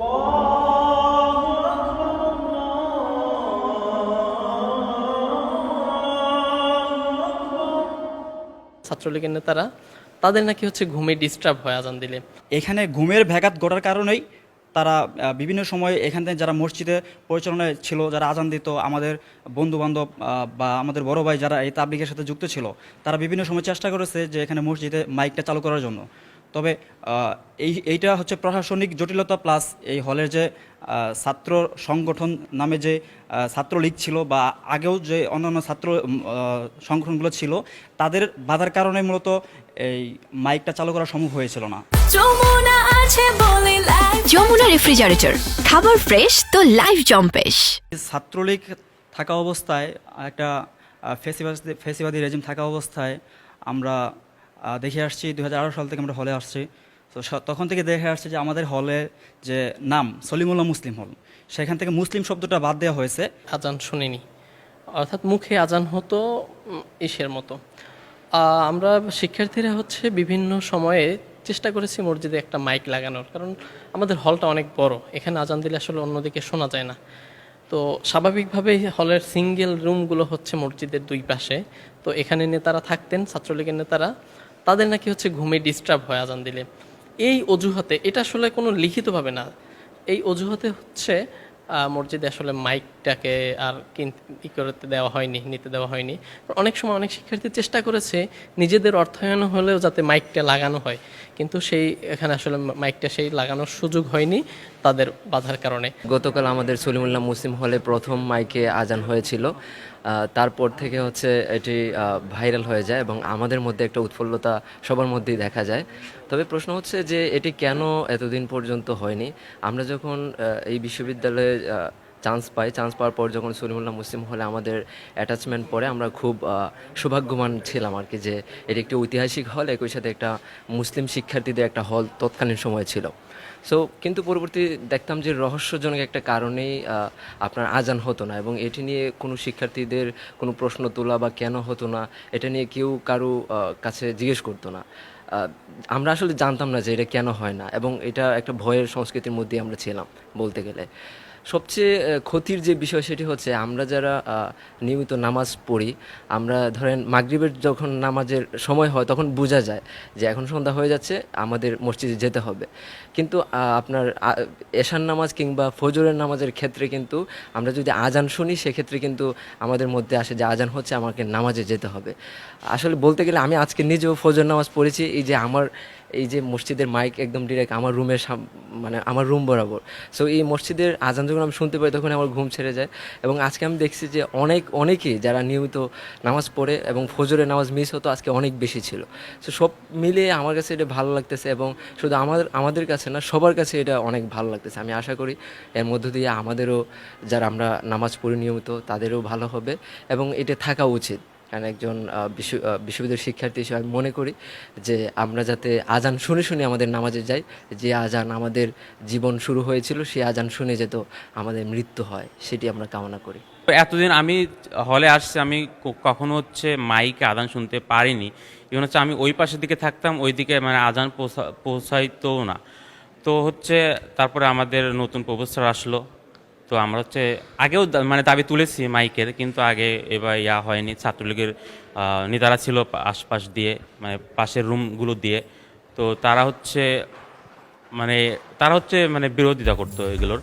ছাত্রলীগের নেতারা, তাদের নাকি হচ্ছে ঘুমে ডিস্টার্ব হয় আজান দিলে। এখানে ঘুমের ব্যাঘাত ঘটার কারণেই তারা বিভিন্ন সময় এখান থেকে যারা মসজিদে পরিচালনায় ছিল, যারা আজান দিত, আমাদের বন্ধু বান্ধব বা আমাদের বড় ভাই যারা এই তাবলিগের সাথে যুক্ত ছিল, তারা বিভিন্ন সময় চেষ্টা করেছে যে এখানে মসজিদে মাইকটা চালু করার জন্য। তবে এই এইটা হচ্ছে প্রশাসনিক জটিলতা প্লাস এই হলের যে ছাত্র সংগঠন নামে যে ছাত্রলীগ ছিল বা আগেও যে অন্যান্য ছাত্র সংগঠনগুলো ছিল তাদের বাধার কারণে মূলত এই মাইকটা চালু করা সম্ভব হয়েছিল না। যমুনা আছে বলে লাইফ যমুনা রেফ্রিজারেটর খাবার ফ্রেশ তো লাইফ জম্পেশ। ছাত্রলীগ থাকা অবস্থায় একটা ফেসিবাদী ফেসিবাদী রেজিম থাকা অবস্থায় আমরা দেখে আসছি দুই হাজার আঠারো সাল থেকে আমরা হলে আসছি। তো তখন থেকে দেখে আসছি যে আমাদের হলে যে নাম সলিমুল্লাহ মুসলিম হল সেখান থেকে মুসলিম শব্দটা বাদ দেওয়া হয়েছে। আজান শুনিনি। অর্থাৎ মুখে আজান হতো ইসের মতো। আমরা শিক্ষার্থীরা হচ্ছে বিভিন্ন সময়ে চেষ্টা করেছি মসজিদে একটা মাইক লাগানোর, কারণ আমাদের হলটা অনেক বড়। এখানে আজান দিলে আসলে অন্যদিকে শোনা যায় না। তো স্বাভাবিকভাবেই হলের সিঙ্গেল রুমগুলো হচ্ছে মসজিদের দুই পাশে। তো এখানে নেতারা থাকতেন, ছাত্রলীগের নেতারা। তাদের নাকি হচ্ছে ঘুমে ডিস্টার্ব হয় আজান দিলে। এই অজুহাতে, এটা আসলে কোনো লিখিতভাবে না। এই অজুহাতে হচ্ছে মসজিদে আসলে মাইকটাকে আর কিন- ই করতে দেওয়া হয়নি, নিতে দেওয়া হয়নি। অনেক সময় অনেক শিক্ষার্থী চেষ্টা করেছে নিজেদের অর্থায়ন হলেও যাতে মাইকটা লাগানো হয়। কিন্তু সেই, এখানে আসলে মাইকটা সেই লাগানোর সুযোগ হয়নি। তাদের বাধার কারণে। গতকাল আমাদের সলিমুল্লাহ মুসলিম হলে প্রথম মাইকে আজান হয়েছিল। তারপর থেকে হচ্ছে এটি ভাইরাল হয়ে যায় এবং আমাদের মধ্যে একটা উৎফুল্লতা সবার মধ্যেই দেখা যায়। তবে প্রশ্ন হচ্ছে যে এটি কেন এতদিন পর্যন্ত হয়নি? আমরা যখন এই বিশ্ববিদ্যালয়ে চান্স পাই। চান্স পাওয়ার পর যখন সলিমুল্লাহ মুসলিম হলে আমাদের অ্যাটাচমেন্ট পরে আমরা খুব সৌভাগ্যবান ছিলাম আর কি যে এটি একটি ঐতিহাসিক হল একই সাথে একটা মুসলিম শিক্ষার্থীদের একটা হল তৎকালীন সময় ছিল। সো কিন্তু পরবর্তী দেখতাম যে রহস্যজনক একটা কারণেই আপনার আজান হতো না এবং এটি নিয়ে কোনো শিক্ষার্থীদের কোনো প্রশ্ন তোলা বা কেন হতো না, এটা নিয়ে কেউ কারও কাছে জিজ্ঞেস করতো না। আমরা আসলে জানতাম না যে এটা কেন হয় না এবং এটা একটা ভয়ের সংস্কৃতির মধ্যে আমরা ছিলাম বলতে গেলে। সবচেয়ে ক্ষতির যে বিষয় সেটি হচ্ছে আমরা যারা নিয়মিত নামাজ পড়ি, আমরা ধরেন মাগরিবের যখন নামাজের সময় হয় তখন বোঝা যায় যে এখন সন্ধ্যা হয়ে যাচ্ছে, আমাদের মসজিদে যেতে হবে। কিন্তু আপনার এশার নামাজ কিংবা ফজরের নামাজের ক্ষেত্রে কিন্তু আমরা যদি আজান শুনি, সেক্ষেত্রে কিন্তু আমাদের মধ্যে আসে যে আজান হচ্ছে, আমাকে নামাজে যেতে হবে। আসলে বলতে গেলে আমি আজকে নিজেও ফজর নামাজ পড়েছি, এই যে আমার, এই যে মসজিদের মাইক একদম ডিরেক্ট আমার রুমের মানে আমার রুম বরাবর। সো এই মসজিদের আজান যখন আমি শুনতে পাই তখন আমার ঘুম ছেড়ে যায়। এবং আজকে আমি দেখছি যে অনেক, অনেকেই যারা নিয়মিত নামাজ পড়ে এবং ফজরের নামাজ মিস হতো, আজকে অনেক বেশি ছিল। সো সব মিলিয়ে আমার কাছে এটা ভালো লাগতেছে এবং শুধু আমাদের আমাদের কাছে না, সবার কাছে এটা অনেক ভালো লাগতেছে। আমি আশা করি এর মধ্য দিয়ে আমাদেরও যারা আমরা নামাজ পড়ি নিয়মিত, তাদেরও ভালো হবে এবং এটা থাকা উচিত। কারণ একজন বিশ্ব বিশ্ববিদ্যালয়ের শিক্ষার্থী হিসেবে আমি মনে করি যে আমরা যাতে আজান শুনে শুনে আমাদের নামাজে যাই, যে আজান আমাদের জীবন শুরু হয়েছিল, সেই আজান শুনে যেত আমাদের মৃত্যু হয়, সেটি আমরা কামনা করি। এতদিন আমি হলে আসছি, আমি কখনো হচ্ছে মাইকে আদান শুনতে পারিনি। Even হচ্ছে আমি ওই পাশের দিকে থাকতাম, ওই দিকে মানে আজান পৌঁছা- পৌঁছাইতো না। তো হচ্ছে তারপরে আমাদের নতুন প্রফেসর আসলো। তো আমরা হচ্ছে আগেও মানে দাবি তুলেছি মাইকের, কিন্তু আগে এবার ইয়া হয়নি। ছাত্রলীগের নেতারা ছিল আশপাশ দিয়ে মানে পাশের রুমগুলো দিয়ে। তো তারা হচ্ছে মানে তারা হচ্ছে মানে বিরোধিতা করতো এগুলোর।